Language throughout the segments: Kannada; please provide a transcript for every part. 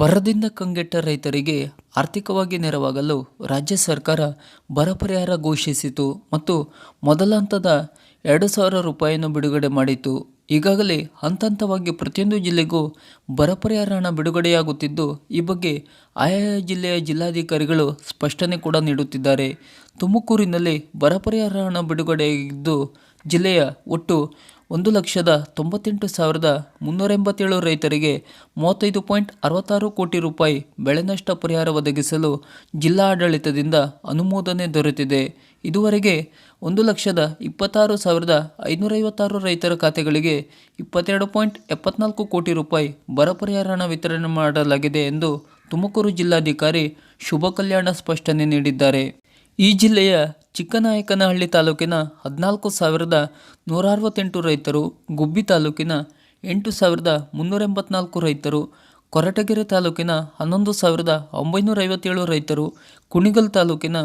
ಬರದಿಂದ ಕಂಗೆಟ್ಟ ರೈತರಿಗೆ ಆರ್ಥಿಕವಾಗಿ ನೆರವಾಗಲು ರಾಜ್ಯ ಸರ್ಕಾರ ಬರ ಪರಿಹಾರ ಘೋಷಿಸಿತು ಮತ್ತು ಮೊದಲ ಹಂತದ ಎರಡು ಸಾವಿರ ರೂಪಾಯಿಯನ್ನು ಬಿಡುಗಡೆ ಮಾಡಿತು. ಈಗಾಗಲೇ ಹಂತ ಹಂತವಾಗಿ ಪ್ರತಿಯೊಂದು ಜಿಲ್ಲೆಗೂ ಬರ ಪರಿಹಾರ ಹಣ ಬಿಡುಗಡೆಯಾಗುತ್ತಿದ್ದು, ಈ ಬಗ್ಗೆ ಆಯಾ ಜಿಲ್ಲೆಯ ಜಿಲ್ಲಾಧಿಕಾರಿಗಳು ಸ್ಪಷ್ಟನೆ ಕೂಡ ನೀಡುತ್ತಿದ್ದಾರೆ. ತುಮಕೂರಿನಲ್ಲಿ ಬರ ಪರಿಹಾರ ಹಣ ಬಿಡುಗಡೆಯಾಗಿದ್ದು, ಜಿಲ್ಲೆಯ ಒಟ್ಟು ಒಂದು ಲಕ್ಷದ ತೊಂಬತ್ತೆಂಟು ಸಾವಿರದ ಮುನ್ನೂರ ಎಂಬತ್ತೇಳು ರೈತರಿಗೆ ಮೂವತ್ತೈದು ಪಾಯಿಂಟ್ ಅರವತ್ತಾರು ಕೋಟಿ ರೂಪಾಯಿ ಬೆಳೆ ನಷ್ಟ ಪರಿಹಾರ ಒದಗಿಸಲು ಜಿಲ್ಲಾ ಆಡಳಿತದಿಂದ ಅನುಮೋದನೆ ದೊರೆತಿದೆ. ಇದುವರೆಗೆ ಒಂದು ಲಕ್ಷದ ಇಪ್ಪತ್ತಾರು ಸಾವಿರದ ಐನೂರೈವತ್ತಾರು ರೈತರ ಖಾತೆಗಳಿಗೆ ಇಪ್ಪತ್ತೆರಡು ಪಾಯಿಂಟ್ ಎಪ್ಪತ್ನಾಲ್ಕು ಕೋಟಿ ರೂಪಾಯಿ ಬರ ಪರಿಹಾರ ಹಣ ವಿತರಣೆ ಮಾಡಲಾಗಿದೆ ಎಂದು ತುಮಕೂರು ಜಿಲ್ಲಾಧಿಕಾರಿ ಶುಭ ಕಲ್ಯಾಣ ಸ್ಪಷ್ಟನೆ ನೀಡಿದ್ದಾರೆ. ಈ ಜಿಲ್ಲೆಯ ಚಿಕ್ಕನಾಯಕನಹಳ್ಳಿ ತಾಲೂಕಿನ ಹದಿನಾಲ್ಕು ಸಾವಿರದ ನೂರ ಅರವತ್ತೆಂಟು ರೈತರು, ಗುಬ್ಬಿ ತಾಲೂಕಿನ ಎಂಟು ಸಾವಿರದ ಮುನ್ನೂರ ಎಂಬತ್ನಾಲ್ಕು ರೈತರು, ಕೊರಟಗೆರೆ ತಾಲೂಕಿನ ಹನ್ನೊಂದು ಸಾವಿರದ ಒಂಬೈನೂರ ಐವತ್ತೇಳು ರೈತರು, ಕುಣಿಗಲ್ ತಾಲೂಕಿನ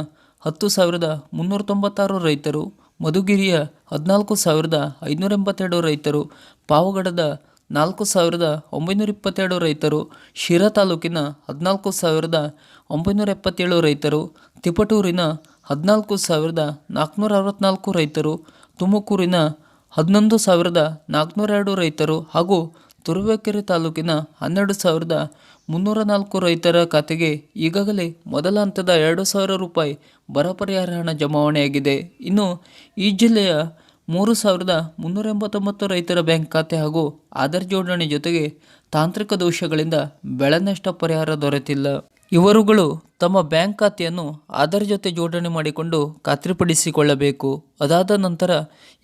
ಹತ್ತು ಸಾವಿರದ ಮುನ್ನೂರ ತೊಂಬತ್ತಾರು ರೈತರು, ಮಧುಗಿರಿಯ ಹದಿನಾಲ್ಕು ಸಾವಿರದ ಐನೂರ ಎಂಬತ್ತೆರಡು ರೈತರು, ಪಾವಗಡದ ನಾಲ್ಕು ಸಾವಿರದ ಒಂಬೈನೂರ ಇಪ್ಪತ್ತೆರಡು ರೈತರು, ಶಿರಾ ತಾಲೂಕಿನ ಹದಿನಾಲ್ಕು ಸಾವಿರದ ಒಂಬೈನೂರ ಎಪ್ಪತ್ತೇಳು ರೈತರು, ತಿಪಟೂರಿನ ಹದಿನಾಲ್ಕು ಸಾವಿರದ ನಾಲ್ಕುನೂರ ಅರವತ್ತ್ನಾಲ್ಕು ರೈತರು, ತುಮಕೂರಿನ ಹನ್ನೊಂದು ಸಾವಿರದ ನಾಲ್ಕುನೂರ ಎರಡು ರೈತರು ಹಾಗೂ ತುರುವೇಕೆರೆ ತಾಲೂಕಿನ ಹನ್ನೆರಡು ಸಾವಿರದ ಮುನ್ನೂರ ನಾಲ್ಕು ರೈತರ ಖಾತೆಗೆ ಈಗಾಗಲೇ ಮೊದಲ ಹಂತದ ಎರಡು ಸಾವಿರ ರೂಪಾಯಿ ಬರ ಪರಿಹಾರ ಹಣ ಜಮಾವಣೆಯಾಗಿದೆ. ಇನ್ನು ಈ ಜಿಲ್ಲೆಯ ಮೂರು ಸಾವಿರದ ಮುನ್ನೂರ ಎಂಬತ್ತೊಂಬತ್ತು ರೈತರ ಬ್ಯಾಂಕ್ ಖಾತೆ ಹಾಗೂ ಆಧಾರ್ ಜೋಡಣೆ ಜೊತೆಗೆ ತಾಂತ್ರಿಕ ದೋಷಗಳಿಂದ ಬೆಳೆ ನಷ್ಟ ಪರಿಹಾರ ದೊರೆತಿಲ್ಲ. ಇವರುಗಳು ತಮ್ಮ ಬ್ಯಾಂಕ್ ಖಾತೆಯನ್ನು ಆಧಾರ್ ಜೊತೆ ಜೋಡಣೆ ಮಾಡಿಕೊಂಡು ಖಾತ್ರಿಪಡಿಸಿಕೊಳ್ಳಬೇಕು. ಅದಾದ ನಂತರ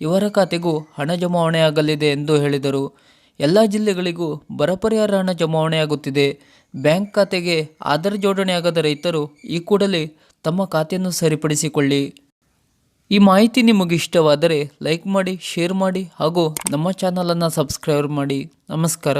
ಇವರ ಖಾತೆಗೂ ಹಣ ಜಮಾವಣೆಯಾಗಲಿದೆ ಎಂದು ಹೇಳಿದರು. ಎಲ್ಲ ಜಿಲ್ಲೆಗಳಿಗೂ ಬರ ಪರಿಹಾರ ಹಣ ಜಮಾವಣೆಯಾಗುತ್ತಿದೆ. ಬ್ಯಾಂಕ್ ಖಾತೆಗೆ ಆಧಾರ್ ಜೋಡಣೆಯಾಗದ ರೈತರು ಈ ಕೂಡಲೇ ತಮ್ಮ ಖಾತೆಯನ್ನು ಸರಿಪಡಿಸಿಕೊಳ್ಳಿ. ಈ ಮಾಹಿತಿ ನಿಮಗೆ ಇಷ್ಟವಾದರೆ ಲೈಕ್ ಮಾಡಿ, ಶೇರ್ ಮಾಡಿ ಹಾಗೂ ನಮ್ಮ ಚಾನಲನ್ನು ಸಬ್ಸ್ಕ್ರೈಬ್ ಮಾಡಿ. ನಮಸ್ಕಾರ.